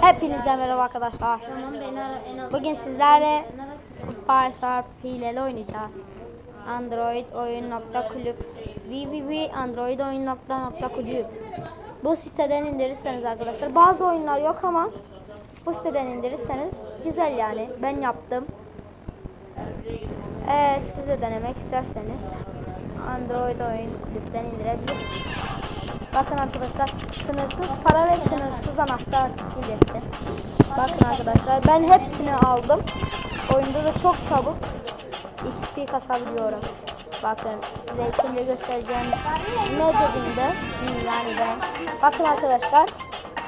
Hepinize merhaba arkadaşlar. Bugün sizlerle Supersurf hileli oynayacağız. Android oyun nokta kulüp www.androidoyun.kulüp Bu siteden indirirseniz arkadaşlar bazı oyunlar yok ama bu siteden indirirseniz güzel yani ben yaptım. Eğer siz de denemek isterseniz Android oyun kulüpten indirebilirsiniz. Bakın arkadaşlar sınırsız para ve sınırsız anahtar hilesi. Bakın arkadaşlar ben hepsini aldım. Oyunda da çok çabuk XP kasabiliyorum. Bakın size şimdi göstereceğim ne dediğinde yani ben. Bakın arkadaşlar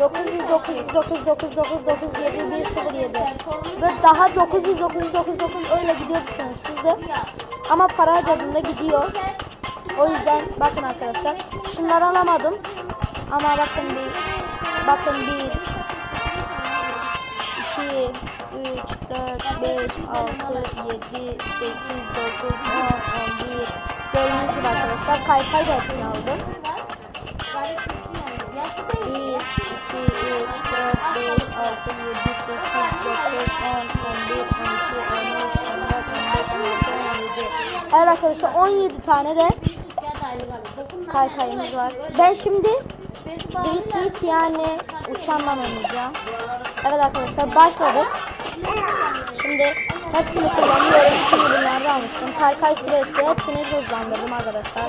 900 900 900 900 900 907 107 ve daha 900 900 900 öyle gidiyorsunuz siz de. Ama para harcadığında gidiyor. O yüzden bakın arkadaşlar şunları alamadım. Ama bakın bir bakın bir 2 3 4 5 6 7 8 9 10 11 Gördüğünüz gibi arkadaşlar kaykay da hepsini aldım. 1 2 3 4 5 6 7 8 9 10 11 12 13 14 15 16 17 Evet arkadaşlar 17 tane de kaykayımız var. Ben şimdi Beat Beat yani uçanla oynayacağım. Evet arkadaşlar başladık. Şimdi hepsini kullanıyorum. Bütün ürünlerde almıştım. Kaykay süresi hepsini hızlandırdım arkadaşlar.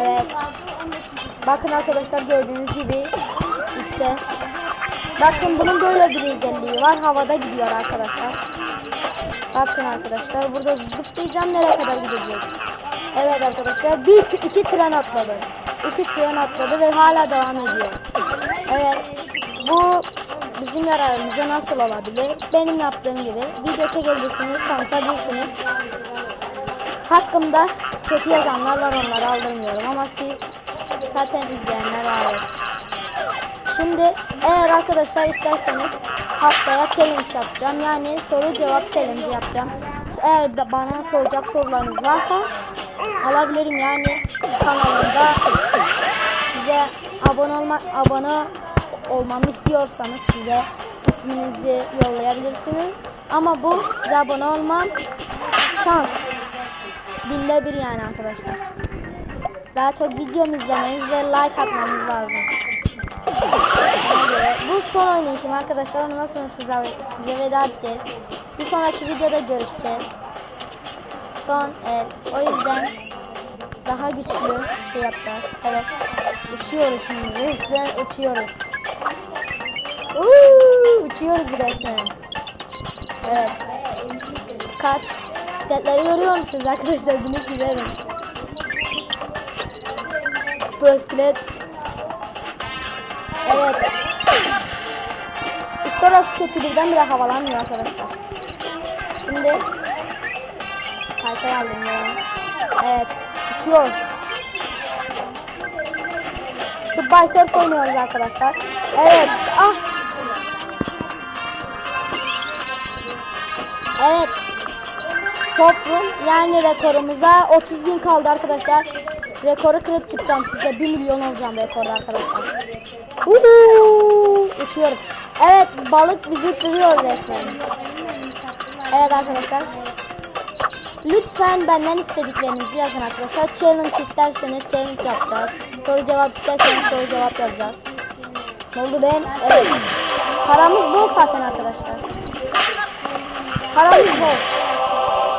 Evet. Bakın arkadaşlar gördüğünüz gibi işte Bakın bunun böyle bir özelliği var. Havada gidiyor arkadaşlar. Bakın arkadaşlar burada zıplayacağım nereye kadar gidecek. Evet arkadaşlar bir iki tren atladı. İki tren atladı ve hala devam ediyor. Evet bu bizim yararımıza nasıl olabilir? Benim yaptığım gibi video çekebilirsiniz, tanıtabilirsiniz. Hakkımda kötü yazanlar var onları aldırmıyorum ama siz zaten izleyenler var. Şimdi eğer arkadaşlar isterseniz haftaya challenge yapacağım. Yani soru cevap challenge yapacağım. Eğer ba- bana soracak sorularınız varsa alabilirim. Yani kanalımda size abone olma abone olmamı istiyorsanız size isminizi yollayabilirsiniz. Ama bu size abone olmam şans. Binde bir yani arkadaşlar. Daha çok videomu izlemeniz ve like atmanız lazım. Bu son oynayışım arkadaşlar. Onu nasıl size, size veda edeceğiz. Bir sonraki videoda görüşeceğiz. Son el. O yüzden daha güçlü şey yapacağız. Evet. Uçuyoruz şimdi. Resmen uçuyoruz. Uuu, uçuyoruz resmen. Evet. Kaç. Bisikletleri görüyor musunuz arkadaşlar? Bunu giderim. Bu bisiklet Evet. İşte orası kötü birdenbire havalanmıyor arkadaşlar. Şimdi kaykay aldım ya. Evet. Uçuyor. Subway Surf oynuyoruz arkadaşlar. Evet. Ah. Evet. Toplum yani rekorumuza 30 bin kaldı arkadaşlar. Rekoru kırıp çıkacağım size. 1 milyon olacağım rekorda arkadaşlar. Uçuyorum. Evet balık bizi kırıyor resmen. Evet arkadaşlar. Lütfen benden istediklerinizi yazın arkadaşlar. Challenge isterseniz challenge yapacağız. Soru cevap isterseniz soru cevap yazacağız. Ne oldu ben? Evet. Paramız bol zaten arkadaşlar. Paramız bol.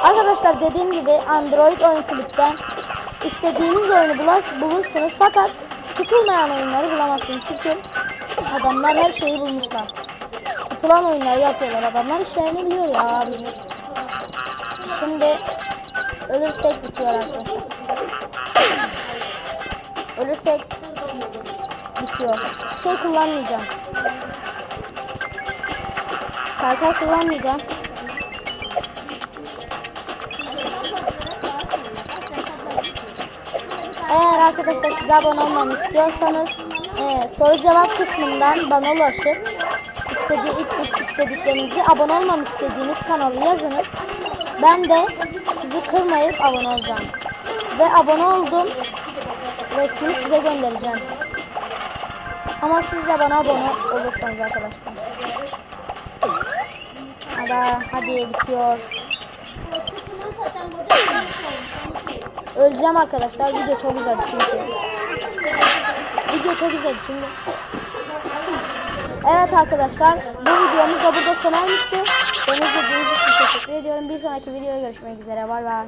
Arkadaşlar dediğim gibi Android oyun kulüpten istediğiniz oyunu bulursunuz fakat tutulmayan oyunları bulamazsınız çünkü adamlar her şeyi bulmuşlar. Tutulan oyunları yapıyorlar adamlar işlerini biliyor ya. Şimdi ölürsek bitiyor arkadaşlar. Ölürsek bitiyor. Şey kullanmayacağım. Kaykay kullanmayacağım. Arkadaşlar size abone olmamı istiyorsanız e, soru cevap kısmından bana ulaşıp istediği, ilk istediklerinizi abone olmamı istediğiniz kanalı yazınız. Ben de sizi kırmayıp abone olacağım. Ve abone oldum resmini size göndereceğim. Ama siz de bana abone olursanız arkadaşlar. Hadi, hadi bitiyor. Öleceğim arkadaşlar. Video çok uzadı çünkü. Video çok uzadı çünkü. Evet arkadaşlar. Bu videomuz da burada sona ermişti. Beni izlediğiniz için teşekkür ediyorum. Bir sonraki videoda görüşmek üzere. Bay bay.